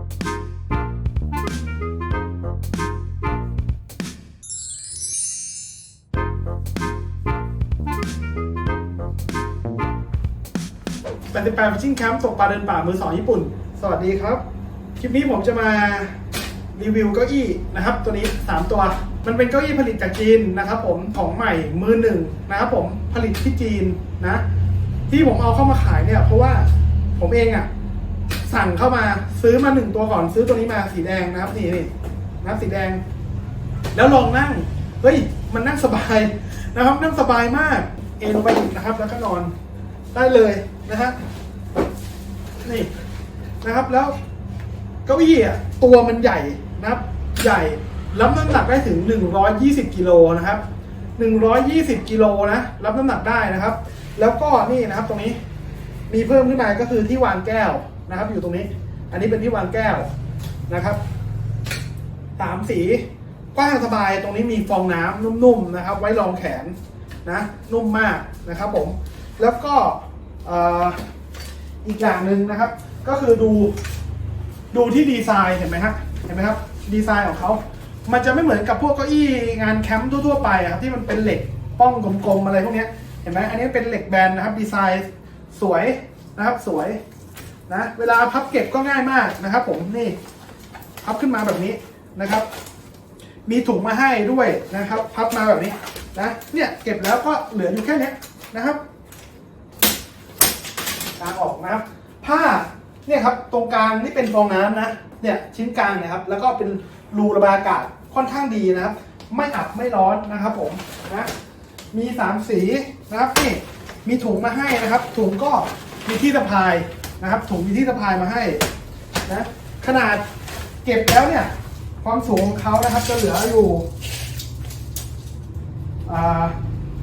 88 Fishing Camp ตกปลาเดินป่ามือสองญี่ปุ่น สวัสดีครับ คลิปนี้ผมจะมารีวิวเก้าอี้นะครับ ตัวนี้ 3 ตัว มันเป็นเก้าอี้ผลิตจากจีนนะครับผมของใหม่มือหนึ่งนะครับผมผลิตที่จีนนะ ที่ผมเอาเข้ามาขายเนี่ยเพราะว่าผมเองอะ สั่งเข้ามาซื้อมาหนึ่งตัวก่อนซื้อตัวนี้มาสีแดงนะครับนี่นี่นะครับสีแดง แล้วลองนั่งเฮ้ยมันนั่งสบายนะครับ นั่งสบายมาก เอนลงไปอีกนะครับ แล้วก็นอนได้เลยนะฮะนี่นะครับแล้วเก้าอี้อะตัวมันใหญ่นะครับ ใหญ่รับน้ำหนักได้ถึง 120กิโลนะครับ 120กิโลนะรับน้ำหนักได้นะครับ แล้วก็นี่นะครับตรงนี้มีเพิ่มขึ้นมาก็คือที่วางแก้ว นะครับ อยู่ตรงนี้ อันนี้เป็นที่วางแก้วนะครับสามสีกว้างสบายตรงนี้มีฟองน้ำนุ่มๆนะครับ ไว้รองแขนนะนุ่มมากนะครับผม แล้วก็อีกอย่างหนึ่งนะครับ ก็คือดูดูที่ดีไซน์เห็นไหมฮะเห็นไหมครับดีไซน์ของเขามันจะไม่เหมือนกับพวกเก้าอี้งานแคมป์ทั่วๆไปครับที่มันเป็นเหล็กป้องกลมๆอะไรพวกนี้เห็นไหมอันนี้เป็นเหล็กแบนนะครับดีไซน์สวยนะครับสวย นะเวลาพับเก็บก็ง่ายมากนะครับ ผมนี่พับขึ้นมาแบบนี้นะครับ มีถุงมาให้ด้วยนะครับ พับมาแบบนี้นะเนี่ยเก็บแล้วก็เหลืออยู่แค่นี้นะครับกางออกนะครับ ผ้าเนี่ยครับตรงกลางนี่เป็นฟองน้ำนะเนี่ยชิ้นกลางนี่ยครับ แล้วก็เป็นรูระบายอากาศค่อนข้างดีนะครับ ไม่อับไม่ร้อนนะครับ ผมนะมีสามสีนะครับนี่มีถุงมาให้นะครับ ถุงก็มีที่สะพาย นะครับถุงมีที่สะพายมาให้นะขนาดเก็บแล้วเนี่ย ความสูงของเขานะครับจะเหลืออยู่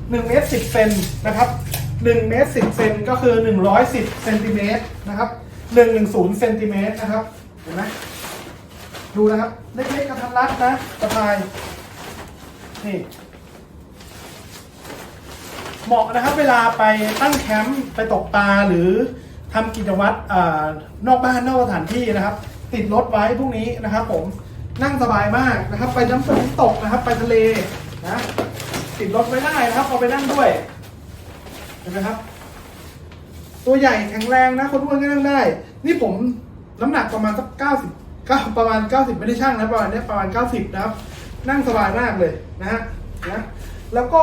หนึ่งเมตรสิบเซนนะครับหนึ่งเมตรสิบเซนก็คือหนึ่งร้อยสิบเซนติเมตรนะครับหนึ่งหนึ่งศูนย์เซนติเมตรนะครับเห็นไหมดูนะครับ เล็กๆกระทัดรัดนะสะพาย นี่เหมาะนะครับเวลาไปตั้งแคมป์ไปตกปลาหรือ ทำกิจวัตรอนอกบ้านนอกสถานที่นะครับ ติดรถไว้พวกนี้นะครับ ผมนั่งสบายมากนะครับ ไปน้ำฝนตกนะครับ ไปทะเลนะติดรถไว้ได้นะครับเอาไปนั่งด้วยเห็นไหมครับ ตัวใหญ่แข็งแรงนะคนอ้วนก็นั่งได้ นี่ผมน้ำหนักประมาณสักเก้าสิบเก้าประมาณเก้าสิบไม่ได้ช่างนะประมาณนี้ประมาณเก้าสิบนะครับ นั่งสบายมากเลยนะฮะนะแล้วก็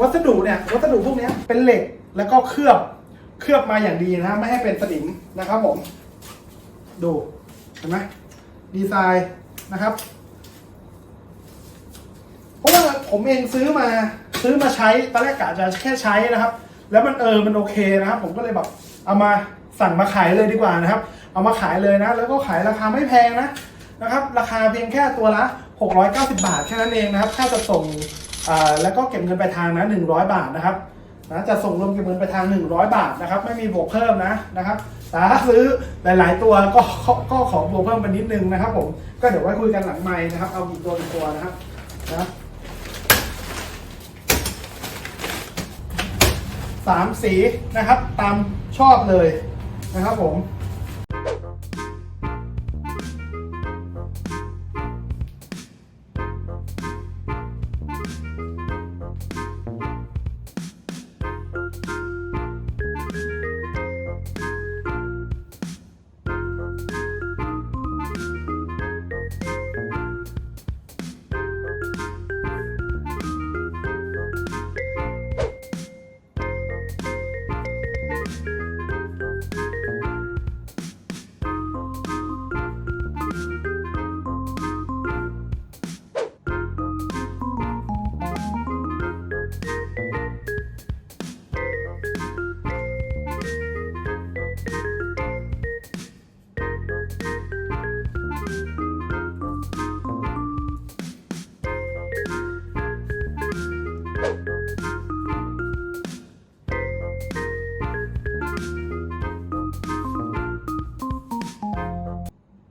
วัสดุเนี่ย วัสดุพวกนี้เป็นเหล็กแล้วก็เคลือบ เคลือบมาอย่างดีนะไม่ให้เป็นสนิมนะครับผม ดูเห็นไหมดีไซน์นะครับ เพราะว่าผมเองซื้อมาซื้อมาใช้ตอนแรกกะจะแค่ใช้นะครับ แล้วมันเออมันโอเคนะครับ ผมก็เลยแบบเอามาสั่งมาขายเลยดีกว่านะครับ เอามาขายเลยนะ แล้วก็ขายราคาไม่แพงนะนะครับ ราคาเพียงแค่ตัวละ 690 บาทแค่นั้นเองนะครับ ค่าจะส่งแล้วก็เก็บเงินไปลายทางนะ100 บาทนะครับ นะจะส่งรวมกี่หมื่นไปลายทาง 100 บาทนะครับ ไม่มีบวกเพิ่มนะนะครับแต่ถ้าซื้อหลาย ๆ ตัวก็ก็ขอบวกเพิ่มไปนิดนึงนะครับ ผมก็เดี๋ยวไว้คุยกันหลังไม้นะครับ เอากี่ตัวกี่ตัวนะครับนะสามสีนะครับ ตามชอบเลยนะครับผม Oh.